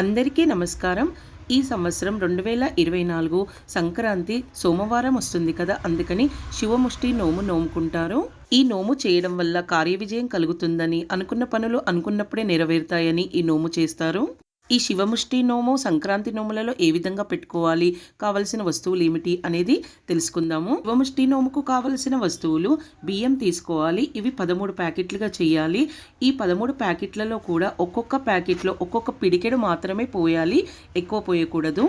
అందరికీ నమస్కారం. ఈ సంవత్సరం రెండు వేల ఇరవై నాలుగు సంక్రాంతి సోమవారం వస్తుంది కదా అందుకని శివముష్టి నోము నోముకుంటారు. ఈ నోము చేయడం వల్ల కార్య విజయం కలుగుతుందని అనుకున్న పనులు అనుకున్నప్పుడే నెరవేరుతాయని ఈ నోము చేస్తారు. ఈ శివముష్టి నోము సంక్రాంతి నోములలో ఏ విధంగా పెట్టుకోవాలి కావలసిన వస్తువులు ఏమిటి అనేది తెలుసుకుందాము. శివముష్టి నోముకు కావలసిన వస్తువులు బియ్యం తీసుకోవాలి ఇవి పదమూడు ప్యాకెట్లుగా చేయాలి. ఈ పదమూడు ప్యాకెట్లలో కూడా ఒక్కొక్క ప్యాకెట్లో ఒక్కొక్క పిడికెడు మాత్రమే పోయాలి ఎక్కువ పోయకూడదు.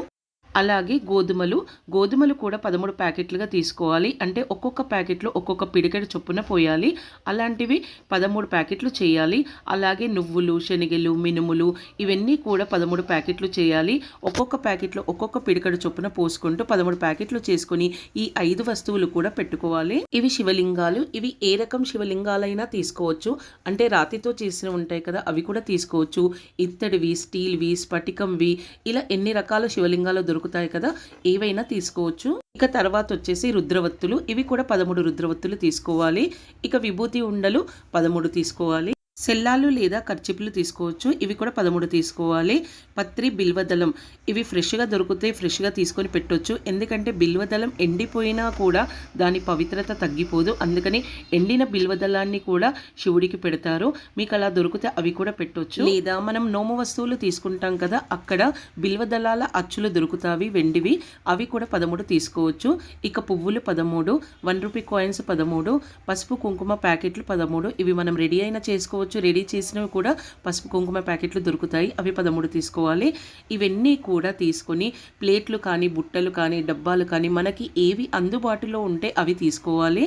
అలాగే గోధుమలు. గోధుమలు కూడా పదమూడు ప్యాకెట్లుగా తీసుకోవాలి. అంటే ఒక్కొక్క ప్యాకెట్లో ఒక్కొక్క పిడికెడు చొప్పున పోయాలి. అలాంటివి పదమూడు ప్యాకెట్లు చేయాలి. అలాగే నువ్వులు శనగలు మినుములు ఇవన్నీ కూడా పదమూడు ప్యాకెట్లు చేయాలి. ఒక్కొక్క ప్యాకెట్లో ఒక్కొక్క పిడికెడు చొప్పున పోసుకుంటూ పదమూడు ప్యాకెట్లు చేసుకొని ఈ ఐదు వస్తువులు కూడా పెట్టుకోవాలి. ఇవి శివలింగాలు. ఇవి ఏ రకం శివలింగాలైనా తీసుకోవచ్చు. అంటే రాతితో చేసిన ఉంటాయి కదా అవి కూడా తీసుకోవచ్చు. ఇత్తడివి స్టీల్వి స్ఫటికంవి ఇలా ఎన్ని రకాల శివలింగాలు దొరుకుతాయి కదా ఏవైనా తీసుకోవచ్చు. ఇక తర్వాత వచ్చేసి రుద్రవత్తులు. ఇవి కూడా పదమూడు రుద్రవత్తులు తీసుకోవాలి. ఇక విభూతి ఉండలు పదమూడు తీసుకోవాలి. సెల్లాలు లేదా ఖర్చిపులు తీసుకోవచ్చు. ఇవి కూడా పదమూడు తీసుకోవాలి. పత్రి బిల్వదళం. ఇవి ఫ్రెష్గా దొరికితే ఫ్రెష్గా తీసుకొని పెట్టొచ్చు. ఎందుకంటే బిల్వదళం ఎండిపోయినా కూడా దాని పవిత్రత తగ్గిపోదు. అందుకని ఎండిన బిల్వదళాన్ని కూడా శివుడికి పెడతారు. మీకు అలా దొరికితే అవి కూడా పెట్టొచ్చు. లేదా మనం నోము వస్తువులు తీసుకుంటాం కదా అక్కడ బిల్వదళాల అచ్చులు దొరుకుతావి వెండివి. అవి కూడా పదమూడు తీసుకోవచ్చు. ఇక పువ్వులు పదమూడు వన్ రూపీ కాయిన్స్ పదమూడు పసుపు కుంకుమ ప్యాకెట్లు పదమూడు. ఇవి మనం రెడీ అయినా చేసుకోవచ్చు. రెడీ చేసినవి కూడా పసుపు కుంకుమ ప్యాకెట్లు దొరుకుతాయి. అవి పదమూడు తీసుకోవాలి. ఇవన్నీ కూడా తీసుకొని ప్లేట్లు కానీ బుట్టలు కానీ డబ్బాలు కానీ మనకి ఏవి అందుబాటులో ఉంటే అవి తీసుకోవాలి.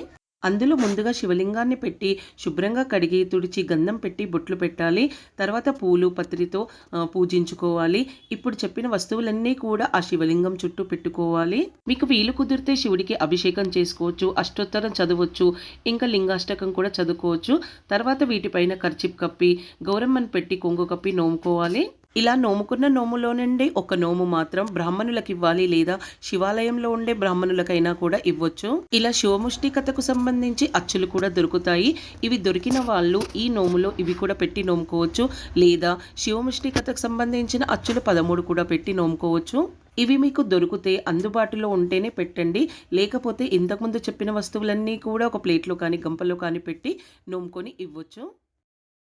అందులో ముందుగా శివలింగాన్ని పెట్టి శుభ్రంగా కడిగి తుడిచి గంధం పెట్టి బొట్లు పెట్టాలి. తర్వాత పూలు పత్రితో పూజించుకోవాలి. ఇప్పుడు చెప్పిన వస్తువులన్నీ కూడా ఆ శివలింగం చుట్టూ పెట్టుకోవాలి. మీకు వీలు కుదిరితే శివుడికి అభిషేకం చేసుకోవచ్చు అష్టోత్తరం చదవచ్చు ఇంకా లింగాష్టకం కూడా చదువుకోవచ్చు. తర్వాత వీటిపైన ఖర్చిప్ కప్పి గౌరమ్మని పెట్టి కొంగు కప్పి నోముకోవాలి. ఇలా నోముకున్న నోములో నుండి ఒక నోము మాత్రం బ్రాహ్మణులకు ఇవ్వాలి లేదా శివాలయంలో ఉండే బ్రాహ్మణులకైనా కూడా ఇవ్వచ్చు. ఇలా శివముష్టి కథకు సంబంధించి అచ్చులు కూడా దొరుకుతాయి. ఇవి దొరికిన వాళ్ళు ఈ నోములో ఇవి కూడా పెట్టి నోముకోవచ్చు లేదా శివముష్టి కథకు సంబంధించిన అచ్చులు పదమూడు కూడా పెట్టి నోముకోవచ్చు. ఇవి మీకు దొరికితే అందుబాటులో ఉంటేనే పెట్టండి. లేకపోతే ఇంతకుముందు చెప్పిన వస్తువులన్నీ కూడా ఒక ప్లేట్లో కానీ గంపలో కానీ పెట్టి నోముకొని ఇవ్వచ్చు.